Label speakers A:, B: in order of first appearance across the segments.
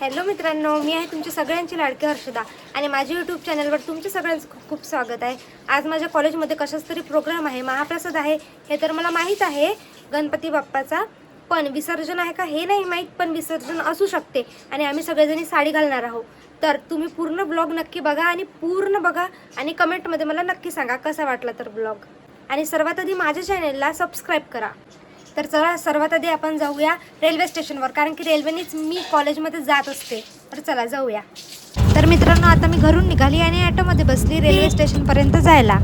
A: Hello मित्रांनो मी आहे तुमची सगळ्यांची लाडकी हर्षदा आणि माझ्या यूट्यूब चॅनलवर तुमचे सगळ्यांचं खूप खूप स्वागत आहे. आज माझ्या कॉलेजमध्ये कशाच तरी प्रोग्राम आहे महाप्रसाद आहे हे तर मला माहीत आहे. गणपती बाप्पाचा पण विसर्जन आहे का हे नाही माहीत पण विसर्जन असू शकते आणि आम्ही सगळेजणी साडी घालणार आहोत. तर तुम्ही पूर्ण ब्लॉग नक्की बघा आणि पूर्ण बघा आणि कमेंटमध्ये मला नक्की सांगा कसा वाटला तर ब्लॉग आणि सर्वात आधी माझ्या चॅनेलला सबस्क्राईब करा. तर चला सर्वात आधी आपण जाऊया रेल्वे स्टेशनवर कारण की रेल्वेनेच मी कॉलेजमध्ये जात असते. तर चला जाऊया. तर मित्रांनो आता मी घरून निघाली आणि ॲटोमध्ये बसली रेल्वे स्टेशनपर्यंत जायला.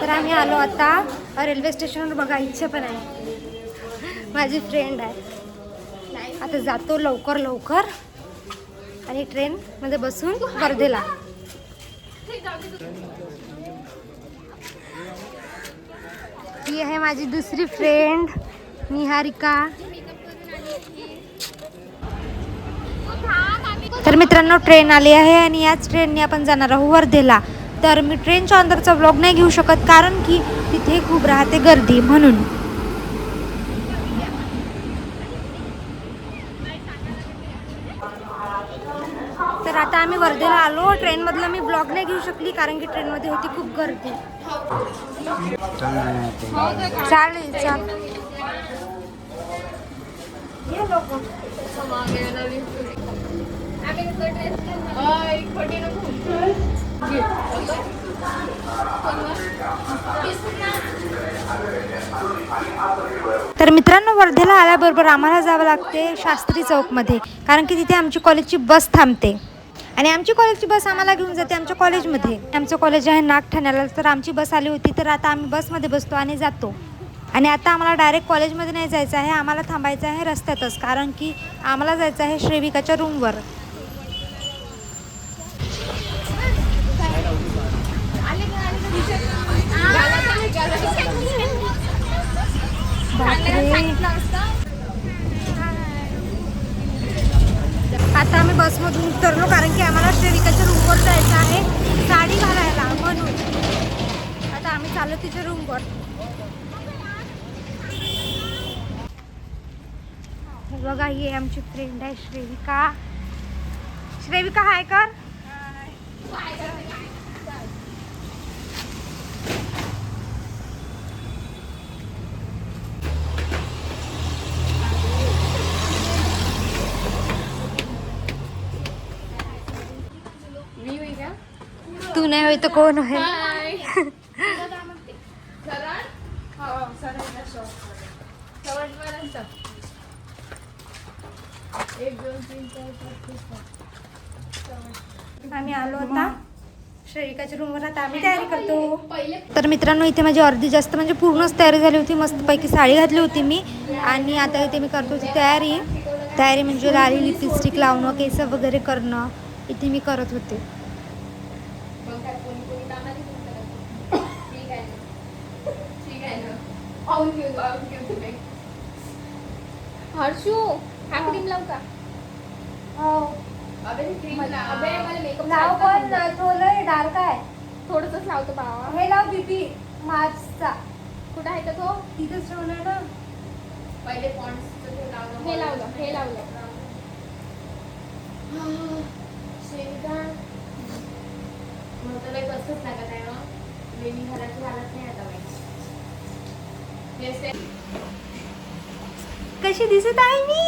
A: तर आम्ही आलो आता. रेल्वे स्टेशनवर बघा इच्छा पण आहे. माझी फ्रेंड आहे. आता जातो लवकर लवकर. आणि ट्रेन मध्ये बसून वर्धेला. ही आहे माझी दुसरी फ्रेंड निहारिका. तर मित्रांनो ट्रेन आली आहे आणि याच ट्रेनने आपण जाणार आहोत वर्धेला. तर मी ट्रेनच्या अंदरचा व्लॉग नाही घेऊ शकत कारण की तिथे खूप राहते गर्दी म्हणून तर आता आम्ही वर्धेला आलो ट्रेनमधला मी ब्लॉग नाही घेऊ शकली कारण की ट्रेनमध्ये होती खूप गर्दी. चालेल चाल. तर मित्रांनो वर्धेला आल्याबरोबर आम्हाला जावं लागते शास्त्री चौकमध्ये कारण की तिथे आमची कॉलेजची बस थांबते. आणि आमची कॉलेजची बस आम्हाला घेऊन जाते आमच्या कॉलेजमध्ये आमचं कॉलेज आहे नागठाण्याला तर आमची बस आली होती तर आता आम्ही बसमध्ये बसतो आणि जातो. आणि आता आम्हाला डायरेक्ट कॉलेजमध्ये नाही जायचं आहे आम्हाला थांबायचं आहे रस्त्यातच कारण की आम्हाला जायचं आहे श्रेविकाच्या रूमवर बापरे आम्ही बसमधून उतरलो कारण की आम्हाला श्रेविकाच्या रूमवर जायचं आहे. साडी घालायला म्हणून. आता आम्ही चाललो तिच्या रूमवर बघा ही आमची फ्रेंड आहे श्रेविका. श्रेविका हाय कर. तू नाही होय तर कोण आहे आम्ही आलो आता. श्रेविकाच्या रूमवर आता आम्ही तयारी करतो. तर मित्रांनो इथे माझी अर्धी जास्त म्हणजे पूर्णच तयारी झाली होती. मस्तपैकी साडी घातली होती मी. आणि आता इथे मी करतो होती तयारी. तयारी म्हणजे लाली लिपस्टिक लावणं केस वगैरे करणं. इथे मी करत होते.
B: हर्षू हा. क्रीम लावू का? अबे मला मेकअप
A: लाव पण थोडं डार्क आहे.
B: थोडंसंच लावतो बाबा
A: हे लाव बीबी मार्चचा
B: कुठं आहे का तो?
A: तिथंच ठेवलं ना.
B: पहिले हे लावलं हे लावलं.
C: तर कसंच लागत आहे ना वेणी घराची हालत नाही आता
A: कशी दिसत आहे मी?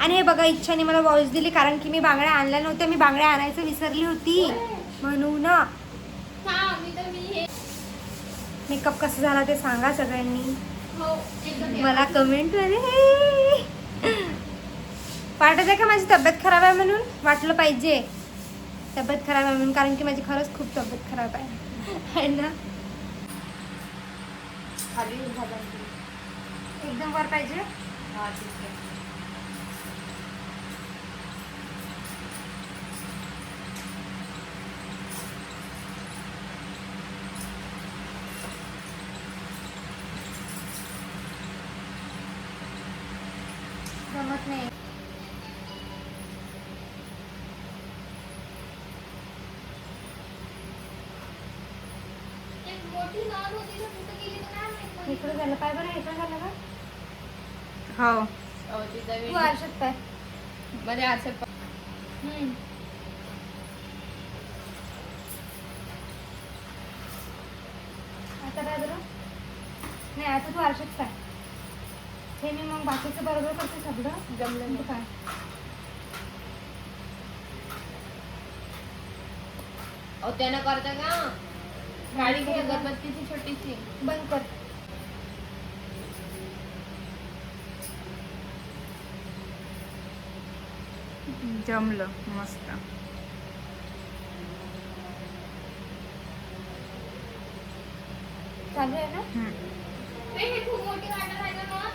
A: आणि हे बघा इच्छाने मला वॉइस दिली कारण की मी बांगड्या आणल्या नव्हत्या. मी बांगड्या आणायचं विसरली होती. म्हणून मेकअप कसं झाला ते सांगा सगळ्यांनी. मला कमेंटमध्ये वाटत आहे का माझी तब्येत खराब आहे म्हणून वाटलं पाहिजे. तब्येत खराब आहे म्हणून कारण की माझी खरंच खूप तब्येत खराब आहे. ना?
C: खाली झालं
A: एकदम वर पाहिजे?
C: हा ठीक आहे.
A: जमत नाही
B: ती नॉन होती तर कुठं गेली तर काय माहीत.
A: इकडे झालं पाय बरं इकडे झालं का?
D: हो.
C: अहो, तिचा
A: तू
C: वेणी-
A: आरशात पाय.
C: मध्ये आरशात पा-
A: हम्म. आता काय बरं. नाही आता तू आरशात पाय. हे मी मग बाकीचं बरोबर करते सगळं.
C: जमलं
A: तू काय
C: अहो त्यानं करता का? गाडी घे अगरबत्तीची छोटीशी.
A: बंद कर.
D: जमलं मस्त
A: चालू आहे ना
B: खूप मोठी वाटत आहे मग?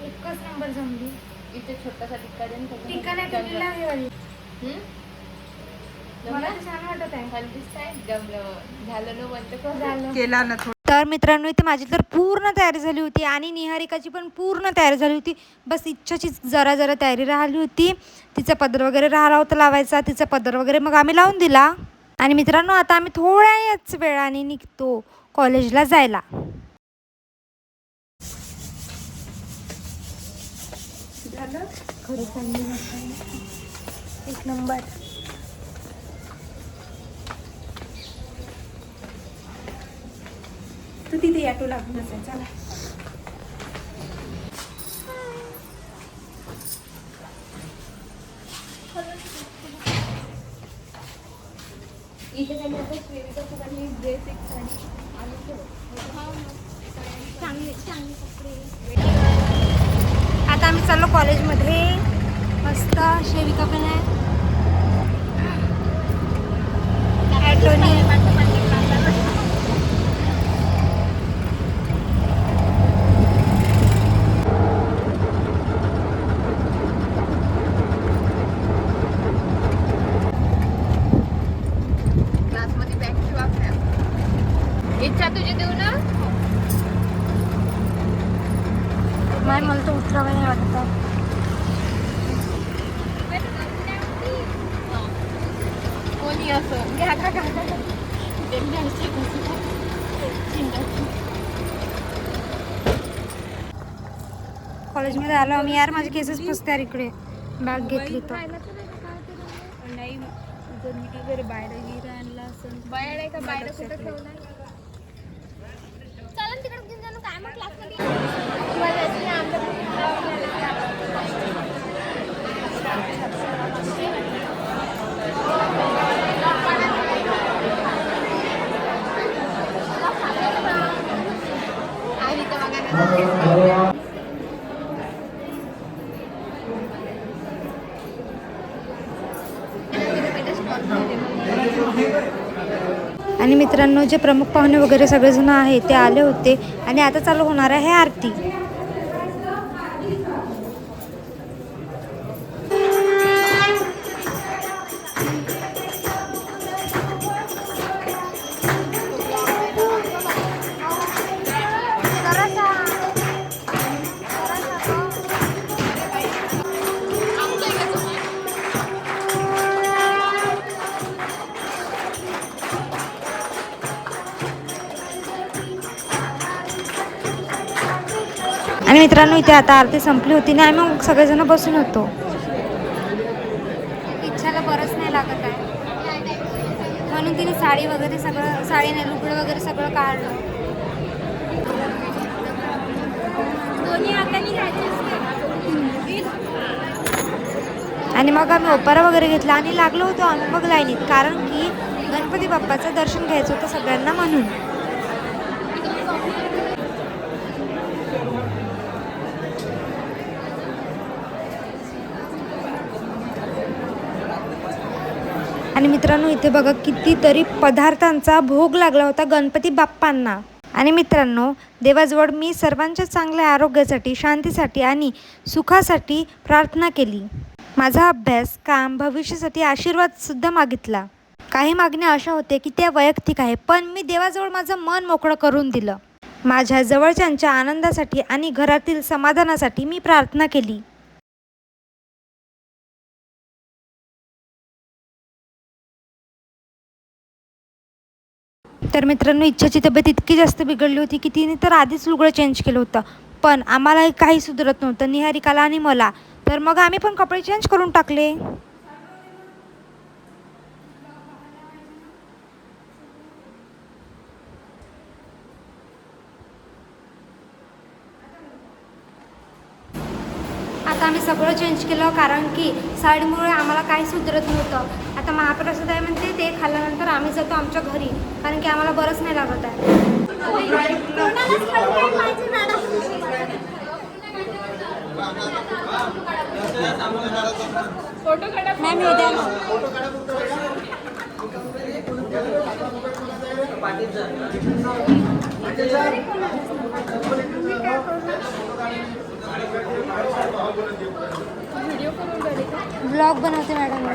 A: एकच नंबर जमली
C: इथे छोटासा टिक्का देऊन त्याच्यावर
A: टिका नाही
C: जमलं.
A: टिकलेला आहे वाली
C: हम्म?
A: मला छान वाटत आहे
C: छान दिसतंय? जमलं झालं ना म्हणते का?
A: झालं
D: केला ना
A: तर मित्रांनो इथे माझी तर पूर्ण तयारी झाली होती आणि निहारिकाची पण पूर्ण तयारी झाली होती. बस इच्छाची जरा जरा तयारी राहिली होती. तिचा पदर वगैरे राहिला होता लावायचा. तिचा पदर वगैरे मग आम्ही लावून दिला. आणि मित्रांनो आता आम्ही थोड्याच वेळाने निघतो कॉलेजला जायला.
D: झालं?
A: एक नंबर.
D: तर तिथे ॲटो लागूनच आहे चला.
C: इथे त्यांनी आता ड्रेस एक साडी
B: चांगले चांगले कपडे
A: आता आम्ही चाललो कॉलेजमध्ये. मस्त शेविका पण आहे. ॲटोनी
C: क्लासमध्ये बॅग ठेवा आपल्या. इच्छा तुझी देऊ ना
A: नाही मला तर उतरावं नाही वाटतं
C: कोणी असो. घ्या का घ्या
A: कॉलेजमध्ये आलो आम्ही. यार माझे केसेस पुसते यार इकडे. बॅग घेतली तर.
D: नाही जर मी वगैरे बाहेर गिरा आणला असेल
C: बाहेर आहे का? बाहेर कुठं ठेवलाय
B: चला ना तिकडे घेऊन जाणं काय मग क्लासमध्ये
C: आणि इथं बघा ना
A: आणि मित्रांनो जे प्रमुख पाहुणे वगैरे सगळेजण आहे ते आले होते. आणि आता चालू होणार आहे आरती. आणि मित्रांनो इथे आता आरती संपली होती आणि आम्ही मग सगळेजण बसून होतो. इच्छाला बरंच नाही लागत आहे. म्हणून तिने साडी वगैरे सगळं साडी नाही लुगडं वगैरे सगळं काढलं.
B: दोन्ही हाताने घ्यायचे
A: आणि मग आम्ही ओपारा वगैरे घेतला आणि लागलो होतो आम्ही मग लाईनीत कारण की गणपती बाप्पाचं दर्शन घ्यायचं होतं सगळ्यांना म्हणून. आणि मित्रांनो इथे बघा कितीतरी पदार्थांचा भोग लागला होता गणपती बाप्पांना. आणि मित्रांनो देवाजवळ मी सर्वांच्या चांगल्या आरोग्यासाठी शांतीसाठी आणि सुखासाठी प्रार्थना केली. माझा अभ्यास काम भविष्यासाठी आशीर्वादसुद्धा मागितला. काही मागण्या अशा होत्या की त्या वैयक्तिक आहे पण मी देवाजवळ माझं मन मोकळं करून दिलं. माझ्या जवळच्यांच्या आनंदासाठी आणि घरातील समाधानासाठी मी प्रार्थना केली. तर मित्रांनो इच्छाची तब्येत इतकी जास्त बिघडली होती की तिने तर आधीच लुगडं चेंज केलं होतं. पण आम्हाला काही सुधरत नव्हतं निहारिकाला आणि मला. तर मग आम्ही पण कपडे चेंज करून टाकले. आता आम्ही सगळं चेंज केलं कारण की साडीमुळे आम्हाला काही सुधरत नव्हतं. आता महाप्रसाद आहे म्हणते ते खाल्ल्यानंतर आम्ही जातो आमच्या घरी कारण की आम्हाला बरंच नाही लागत आहे.
B: कोणालाच
A: ब्लॉग बनवते मॅडम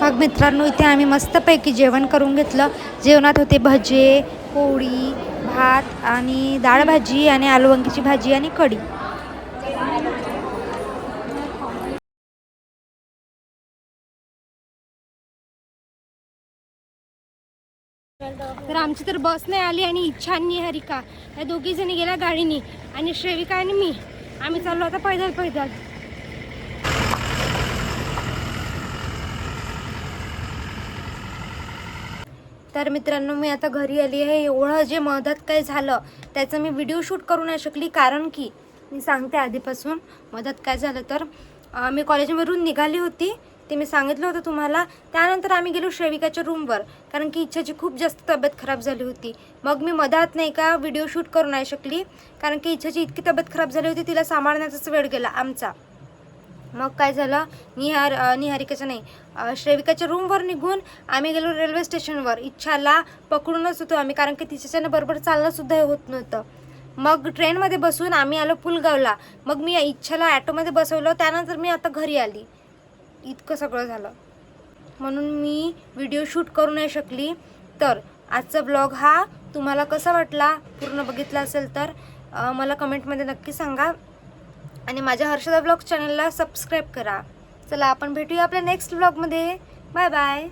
A: मग मित्रांनो इथे आम्ही मस्तपैकी जेवण करून घेतलं. जेवणात होते भजे पोळी भात आणि डाळ भाजी आणि आलू वांगीची भाजी आणि कढी. तर आमची तर बस नाही आली आणि इच्छा आणि हरिका. या दोघी जणी गेल्या गाडीनी. आणि श्रेविका आणि मी. आम्ही चाललो आता पैदल पैदल. तर मित्रांनो मी आता घरी आली आहे. एवढं जे मधात काय झालं त्याचं मी व्हिडिओ शूट करू नाही शकली. कारण की मी सांगते आधीपासून मदत काय झालं तर मी कॉलेजवरून निघाली होती. ते मी सांगितलं होतं तुम्हाला. त्यानंतर आम्ही गेलो श्रेविकाच्या रूमवर कारण की इच्छाची खूप जास्त तब्येत खराब झाली होती. मग मी मधात नाही का व्हिडिओ शूट करू नाही शकली. कारण की इच्छाची इतकी तब्येत खराब झाली होती तिला सांभाळण्याचाच वेळ गेला आमचा. मग काय झालं? निहार निहारिकाच्या निहारिकाचं नाही. श्रेविकाच्या रूमवर निघून आम्ही गेलो रेल्वे स्टेशनवर इच्छाला पकडूनच होतो आम्ही. कारण की तिच्याच्यानं बरोबर चालणंसुद्धा होत नव्हतं. मग ट्रेनमध्ये बसून आम्ही आलो पुलगावला. मग मी इच्छाला ॲटोमध्ये बसवलं. त्यानंतर मी आता घरी आली. इतकं सगळं झालं. म्हणून मी व्हिडिओ शूट करू नाही शकली. तर आजचा ब्लॉग हा तुम्हाला कसा वाटला पूर्ण बघितला असेल तर मला कमेंटमध्ये नक्की सांगा. आणि माझ्या हर्षदा ब्लॉग चॅनलला सबस्क्राईब करा. चला आपण भेटूया आपल्या नेक्स्ट ब्लॉगमध्ये बाय बाय